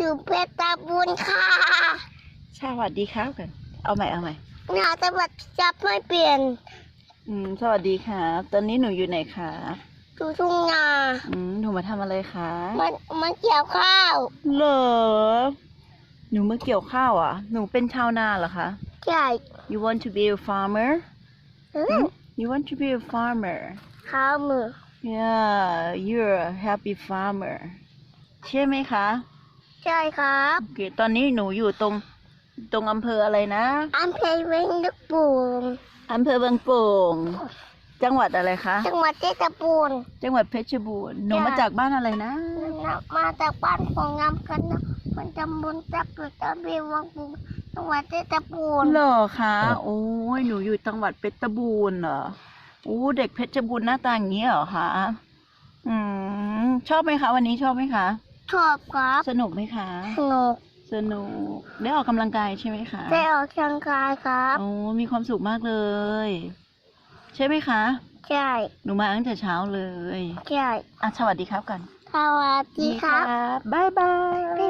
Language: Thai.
อยู่เพชรบุญค่ะสวัสดีครับกัน เอาใหม่เอาใหม่หนาจังหวัดจับไม่เปลี่ยน อืม สวัสดีครับ ตอนนี้หนูอยู่ไหนคะดูทุ่งนาอืม หนูมาทำอะไรคะมันมันเกี่ยวข้าวเหรอ หนูมาเกี่ยวข้าวอะ หนูเป็นชาวนาเหรอคะ ใช่ You want to be a farmer อืม Hmm? You want to be a farmer ข้าวมือ Yeah you're a happy farmer ใช่ไหมคะ ใช่ครับโอเคตอนนี้หนูอยู่ตรงตรงอำเภออะไรนะอำเภอเวงลึกปูนอำเภอบางโป่งจังหวัดอะไรคะจังหวัดเพชรบูรณ์จังหวัดเพชรบูรณ์หนูจ้ะมาจากบ้านอะไรนะมาจากบ้านของงามกันนะมันตำบลจับอยู่ตำบลวังปูจังหวัดเพชรบูรณ์เหรอคะโอ้ยหนูอยู่จังหวัดเพชรบูรณ์เหรอโอ้เด็กเพชรบูรณ์หน้าตาอย่างนี้เหรอคะอืมชอบไหมคะ วันนี้ชอบไหมคะ ชอบครับสนุกไหมคะ สนุกสนุก ได้ออกกำลังกายใช่ไหมคะได้ออกกำลังกายครับโอ้มีความสุขมากเลย ใช่ไหมคะ ใช่หนูมาตั้งแต่เช้าเลย ใช่อะสวัสดีครับกันสวัสดีครับบบ๊ายบายบ๊ายบายบ๊ายบาย